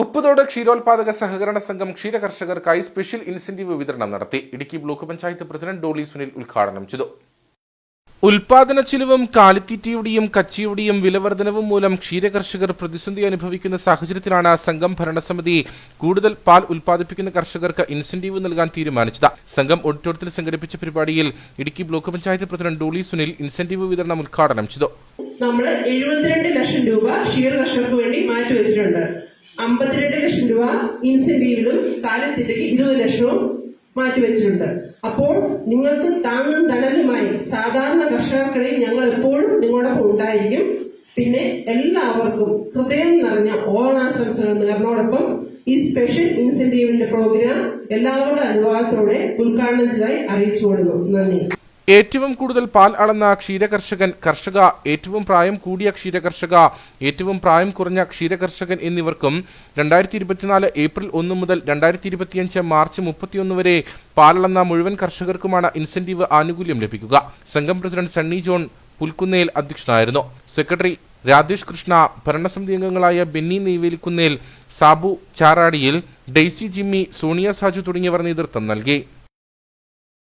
ഉപ്പുതോട് ക്ഷീരോത്പാദക സഹകരണ സംഘം ക്ഷീരകർഷകർക്കായി special incentive വിതരണം നടത്തി. ഇടുക്കി ബ്ലോക്ക് പഞ്ചായത്ത് പ്രസിഡന്റ് ഡോളി സുനിൽ ഉദ്ഘാടനം ചെയ്തു. ഉൽപാദന ചിലവും കാലിത്തീറ്റയുടെയും കച്ചിയുടെയും വിലവർദ്ധനവും മൂലം ക്ഷീരകർഷകർ പ്രതിസന്ധി അനുഭവിക്കുന്ന സാഹചര്യത്തിലാണ് സംഘം ഭരണസമിതി കൂടുതൽ പാൽ ഉൽപാദിപ്പിക്കുന്ന കർഷകർക്ക് ഇൻസെന്റീവ് നൽകാൻ തീരുമാനിച്ചത്. സംഘം ഓഡിറ്റോറിയത്തിൽ സംഘടിപ്പിച്ച പരിപാടിയിൽ Idukki block panchayat president Dolly Sunil incentive വിതരണം ഉദ്ഘാടനം ചെയ്തു. നമ്മൾ എഴുപത്തിരണ്ട് ലക്ഷം രൂപ ക്ഷീര കർഷകർക്ക് വേണ്ടി മാറ്റിവെച്ചിട്ടുണ്ട് അമ്പത്തിരണ്ട് ലക്ഷം രൂപ ഇൻസെന്റീവിലും കാലത്തിലേക്ക് ഇരുപത് ലക്ഷവും മാറ്റിവെച്ചിട്ടുണ്ട് അപ്പോൾ നിങ്ങൾക്ക് താങ്ങും തണലുമായി സാധാരണ കർഷകർക്കിടയിൽ ഞങ്ങൾ എപ്പോഴും നിങ്ങളോടൊപ്പം ഉണ്ടായിരിക്കും. പിന്നെ എല്ലാവർക്കും ഹൃദയം നിറഞ്ഞ ഓണാശംസകൾ നേർന്നോടൊപ്പം ഈ സ്പെഷ്യൽ ഇൻസെന്റീവിന്റെ പ്രോഗ്രാം എല്ലാവരുടെ അനുവാദത്തോടെ ഉദ്ഘാടനം ചെയ്തതായി അറിയിച്ചു കൊടുക്കുന്നു നന്ദി. ഏറ്റവും കൂടുതൽ പാൽ അളന്ന ക്ഷീരകർഷകൻ കർഷക ഏറ്റവും പ്രായം കൂടിയ ക്ഷീരകർഷക ഏറ്റവും പ്രായം കുറഞ്ഞ ക്ഷീരകർഷകൻ എന്നിവർക്കും രണ്ടായിരത്തി ഇരുപത്തിനാല് ഏപ്രിൽ ഒന്ന് മുതൽ രണ്ടായിരത്തി ഇരുപത്തിയഞ്ച് മാർച്ച് മുപ്പത്തിയൊന്ന് വരെ പാലളന്ന മുഴുവൻ കർഷകർക്കുമാണ് ഇൻസെന്റീവ് ആനുകൂല്യം ലഭിക്കുക. സംഘം പ്രസിഡന്റ് സണ്ണി ജോൺ പുൽക്കുന്നേൽ അധ്യക്ഷനായിരുന്നു. സെക്രട്ടറി രാജേഷ് കൃഷ്ണ ഭരണസമിതി അംഗങ്ങളായ ബെന്നി നെയ്വേലിക്കുന്നേൽ സാബു ചാറാടിയിൽ ഡെയ്സി ജിമ്മി സോണിയ സാജു തുടങ്ങിയവർ നേതൃത്വം നൽകി.